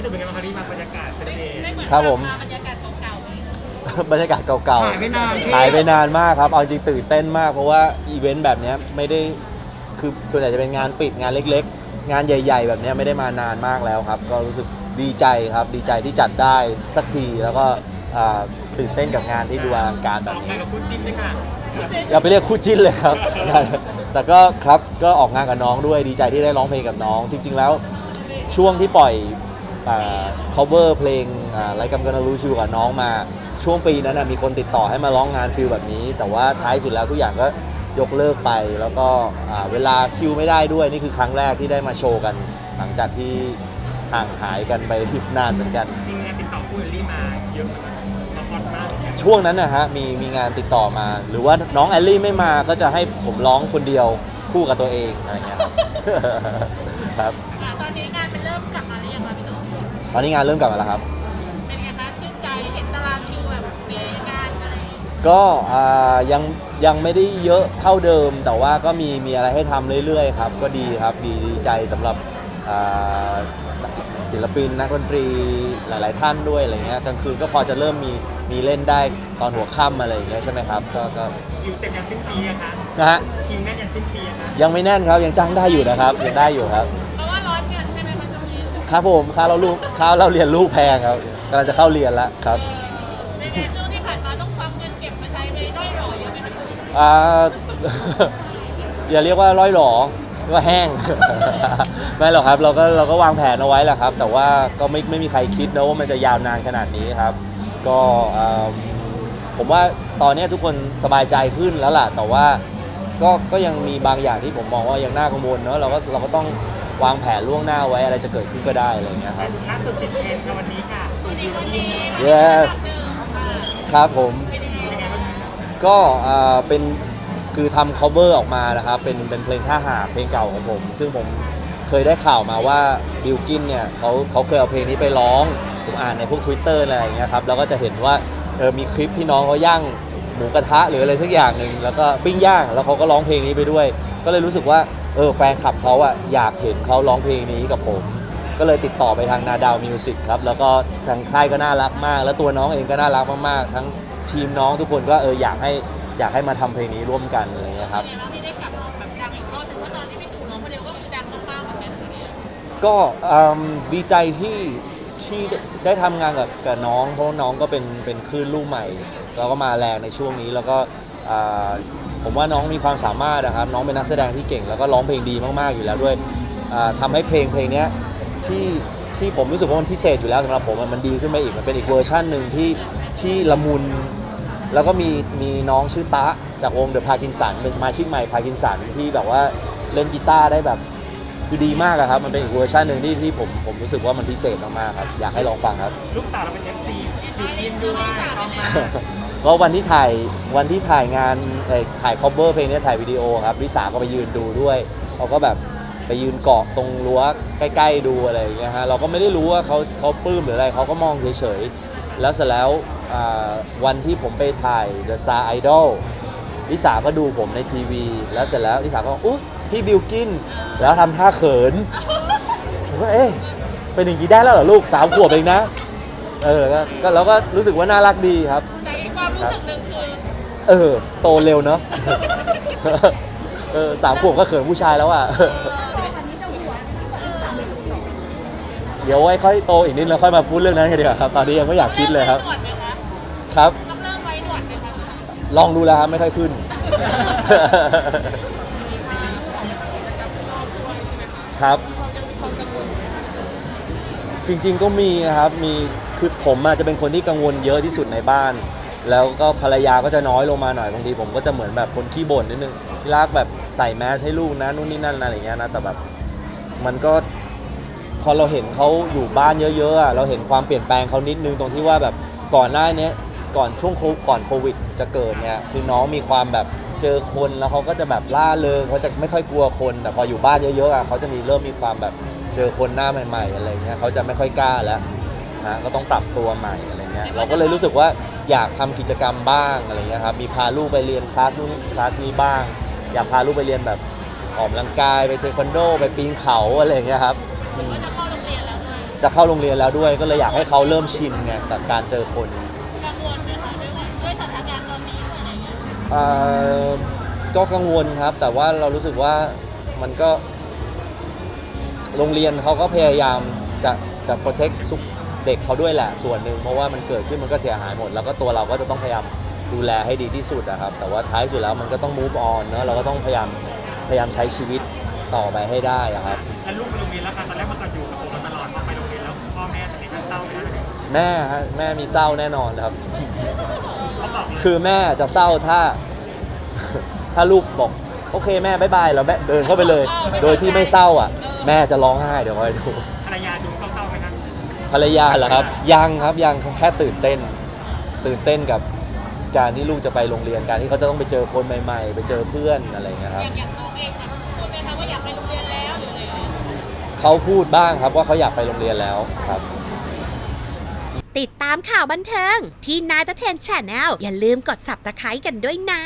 พี่ตู่เป็นไงบ้างครับที่มาบรรยากาศเซเลได้บเหมือนครับผม บรรยากาศเก่าๆไหม บรรยากาศเก่าๆหายไปนานพี่ หายไปนานมากครับ เอาจริงตื่นเต้นมาก เพราะว่าอีเวนต์แบบเนี้ยไม่ได้ คือส่วนใหญ่จะเป็นงานปิดงานเล็ก ๆ งานใหญ่ ๆ แบบเนี้ยไม่ได้มานานมากแล้วครับ ก็รู้สึกดีใจครับ ดีใจที่จัดได้สักที แล้วก็อ่าตื่นเต้นกับงานที่ดูอลังการแบออบกงานนี้กับคุณจิ้นด้วยค่ะ อย่าไปเรียกคู่จิ้นเลยครับ แต่ก็ครับ ก็ออกงานกับน้องด้วย ดีใจที่ได้ร้องเพลงกับน้อง จริง ๆ แล้วช่วงที่ปล่อยอ่า cover เพลงไรกำกันรู้ชิวกับน้องมา ช่วงปีนั้นนะมีคนติดต่อให้มาร้องงานฟิลแบบนี้ แต่ว่าท้ายสุดแล้วทุกอย่างก็ยกเลิกไปแล้วก็อ่าเวลาคิวไม่ได้ด้วยนี่คือครั้งแรกที่ได้มาโชว์กัน หลังจากที่ห่างหายกันไปทิพนานเหมือนกัน จริงงานติดต่อคุณเอลลี่มาเยอะเหมือนกันมาฮอตมากเหมือนกันช่วงนั้นนะฮะมีมีงานติดต่อมา หรือว่าน้องแอลลี่ไม่มาก็จะให้ผมร้องคนเดียวคู่กับตัวเองอะไรเงี้ย ครับครับ อ่าตอนนี้งานเป็นเริ่มกลับมาหรือยังคะพี่ตู่ตอนนี้งานเริ่มกลับมาแล้วครับ เป็นไงคะชื่นใจเห็นตารางคิวแบบมีงานอะไรก็อ่ายังยังไม่ได้เยอะเท่าเดิม แต่ว่าก็มีมีอะไรให้ทำเรื่อยๆครับ ก็ดีครับดีดีใจสำหรับอ่าศิลปินนักดนตรีหลาย ๆ ท่านด้วยอะไรเงี้ยกลางคืนก็พอจะเริ่มมีมีเล่นได้ตอนหัวค่ำอะไรอย่างเงี้ยใช่ไหมครับก็ก็คิวเต็มยันสิ้นปีอะคะนะฮะคิวแน่นยันสิ้นปีอะคะยังไม่แน่นครับยังจ้างได้อยู่นะครับยังได้อยู่ครับ ครับผมค่าเราลูกค่าเราเรียนลูกแพงครับกำลังจะเข้าเรียนแล้วครับเออในช่วงที่ผ่านมาต้องควักเงินเก็บมาใช้ไปด้อยหรอเยอะไหมคะพี่ตู่อ่า อย่าเรียกว่าร้อยหลอก็แห้ง ไม่หรอกครับ เราก็เราก็วางแผนเอาไว้แหละครับ แต่ว่าก็ไม่ไม่มีใครคิดนะว่ามันจะยาวนานขนาดนี้ครับ ก็อ่าผมว่าตอนนี้ทุกคนสบายใจขึ้นแล้วล่ะ แต่ว่าก็ก็ยังมีบางอย่างที่ผมมองว่ายังน่ากังวลเนอะเราก็เราก็ต้อง วางแผนล่วงหน้าไว้อะไรจะเกิดขึ้นก็ได้อะไรอย่างเงี้ยครับ ล่าสุดติดเทรนด์ค่ะวันนี้ค่ะตู่วันดีนี้ดีวันนี้ Yes วันนี้อันดับหนึ่งค่ะครับผมเป็นยังไงเป็นไงบ้างบ้างคะก็อ่าเป็นคือทำ cover ออกมานะครับ เป็นเป็นเพลงท่าหาเพลงเก่าของผม ซึ่งผมเคยได้ข่าวมาว่าบิลกินเนี่ยเขาเขาเคยเอาเพลงนี้ไปร้องผมอ่านในพวก Twitter อะไรอย่างเงี้ยครับแล้วก็จะเห็นว่าเออมีคลิปที่น้องเขาย่างหมูกระทะหรืออะไรสักอย่างหนึ่งแล้วก็ปิ้งย่างแล้วเขาก็ร้องเพลงนี้ไปด้วย ก็เลยรู้สึกว่า เออแฟนคลับเขาอะอยากเห็นเขาร้องเพลงนี้กับผม ก็เลยติดต่อไปทางนาดาวมิวสิกครับ แล้วก็ทางค่ายก็น่ารักมาก แล้วตัวน้องเองก็น่ารักมากๆ ทั้งทีมน้องทุกคนก็เอออยากให้อยากให้มาทำเพลงนี้ร่วมกันอะไรอย่างเงี้ยครับเป็นไงบ้างที่ได้กลับมาแบบดังอีกรอบถึงว่าตอนที่พี่ตู่ร้องคนเดียวก็คือดังมากๆเหมือนกันเนี่ยก็อืมดีใจที่ที่ได้ทำงานกับกับน้อง เพราะว่าน้องก็เป็นเป็นคลื่นลูกใหม่แล้วก็มาแรงในช่วงนี้แล้วก็อ่า ผมว่าน้องมีความสามารถนะครับน้องเป็นนักแสดงที่เก่ง แล้วก็ร้องเพลงดีมากๆอยู่แล้วด้วยอ่าทำให้เพลงเพลงเนี้ยที่ที่ผมรู้สึกว่ามันพิเศษอยู่แล้วสำหรับผมอะมันดีขึ้นมาอีกมันเป็นอีกเวอร์ชันหนึ่งที่ที่ละมุนแล้วก็มีมีน้องชื่อตะจากวงเดอะพากินสันเป็นสมาชิกใหม่พากินสันที่แบบว่าเล่นกีตาร์ได้แบบคือดีมากอะครับ มันเป็นอีกเวอร์ชันหนึ่งที่ที่ผมผมรู้สึกว่ามันพิเศษมากๆครับ อยากให้ลองฟังครับ ลูกสาวเราเป็น FC อยู่กินด้วยชอบมาก ก็วันที่ถ่ายวันที่ถ่ายงานเอ่อถ่าย cover เพลงเนี้ยถ่ายวิดีโอครับลิสาก็ไปยืนดูด้วยเขาก็แบบไปยืนเกาะตรงรั้วใกล้ๆดูอะไรอย่างเงี้ยฮะเราก็ไม่ได้รู้ว่าเขาเขาปลื้มหรืออะไรเขาก็มองเฉยๆแล้วเสร็จแล้วอ่าวันที่ผมไปถ่าย The Star Idol ลิสาก็ดูผมในทีวี แล้วเสร็จแล้วลิสาก็อุ๊ยพี่บิวกิน แล้วทำท่าเขิน ผมก็เอ๊ะเป็นอย่างนี้ได้แล้วเหรอลูกสามขวบเองนะ เออก็ก็เราก็รู้สึกว่าน่ารักดีครับ ความรู้สึกหนึ่งคือเออ โตเร็วเนาะ เออสามขวบก็เขินผู้ชายแล้วอะ เดี๋ยวไว้ค่อยโตอีกนิดแล้วค่อยมาพูดเรื่องนั้นกันดีกว่าครับ ตอนนี้ยังไม่อยากคิดเลยครับหนวดไหมคะครับ ต้องเริ่มไว้หนวดไหมคะลองดูแล้วครับไม่ค่อยขึ้น ครับ จริงๆก็มีครับ มี คือผมอาจจะเป็นคนที่กังวลเยอะที่สุดในบ้าน แล้วก็ภรรยาก็จะน้อยลงมาหน่อยบางทีผมก็จะเหมือนแบบคนขี้บ่นนิดนึงที่รักแบบใส่แมสให้ลูกนะนู่นนี่นั่นอะไรอย่างเงี้ยนะแต่แบบมันก็พอเราเห็นเขาอยู่บ้านเยอะๆอะเราเห็นความเปลี่ยนแปลงเขานิดนึงตรงที่ว่าแบบก่อนหน้าเนี้ยก่อนช่วงโคก่อนโควิดจะเกิดเนี่ยคือน้องมีความแบบเจอคนแล้วเขาก็จะแบบล่าเริงเขาจะไม่ค่อยกลัวคน แต่พออยู่บ้านเยอะๆอะเขาจะมีเริ่มมีความแบบเจอคนหน้าใหม่ ๆ อะไรเงี้ยเขาจะไม่ค่อยกล้าแล้วนะก็ต้องปรับตัวใหม่อะไรเงี้ยเราก็เลยรู้สึกว่า อยากทำกิจกรรมบ้างอะไรเงี้ยครับมีพาลูกไปเรียนคลาสนู้นคลาสนี้บ้าง อยากพาลูกไปเรียนแบบออกกำลังกายไปเทควันโด ไปปีนเขาอะไรเงี้ยครับหรือว่าจะเข้าโรงเรียนแล้วด้วยจะเข้าโรงเรียนแล้วด้วย ก็เลยอยากให้เขาเริ่มชินไงกับการเจอคนกังวลไหมคะด้วยว่าด้วยสถานการณ์ตอนนี้ด้วยอะไรอย่างเงี้ยเอ่อก็กังวลครับ แต่ว่าเรารู้สึกว่ามันก็ โรงเรียนเขาก็พยายามจะจะ protect สุข เด็กเขาด้วยแหละส่วนหนึ่งเพราะว่ามันเกิดขึ้นมันก็เสียหายหมด แล้วก็ตัวเราก็จะต้องพยายามดูแลให้ดีที่สุดนะครับ แต่ว่าท้ายสุดแล้วมันก็ต้อง move on เนอะเราก็ต้องพยายามพยายามใช้ชีวิตต่อไปให้ได้อะครับ แล้วลูกไปโรงเรียนแล้วกันตอนแรกมันก็อยู่กับผมมาตลอดพอไปโรงเรียนแล้วพ่อแม่จะมีการเศร้าไหมนะแม่ฮะแม่มีเศร้าแน่นอนครับ เขาบอกเลยคือแม่จะเศร้าถ้า ถ้าลูกบอกโอเคแม่บายบายแล้วแม่เดินเข้าไปเลย โดยที่ไม่เศร้าอะ แม่จะร้องไห้เดี๋ยวคอยดู ภรรยาเหรอครับ ยังครับยังแค่ตื่นเต้น ตื่นเต้นกับการที่ลูกจะไปโรงเรียนการที่เขาจะต้องไปเจอคนใหม่ ๆ ไปเจอเพื่อนอะไรอย่างเงี้ยคอรับย่างอย่างน้องเองค่ะพูดไหมคะว่าอยากไปโรงเรียนแล้วหรืออะไรอย่างเงี้ย เขาพูดบ้างครับว่าเขาอยากไปโรงเรียนแล้วครับ ติดตามข่าวบันเทิง พี่นายตะเทนแชนแนลอย่าลืมกด subscribe กันด้วยนะ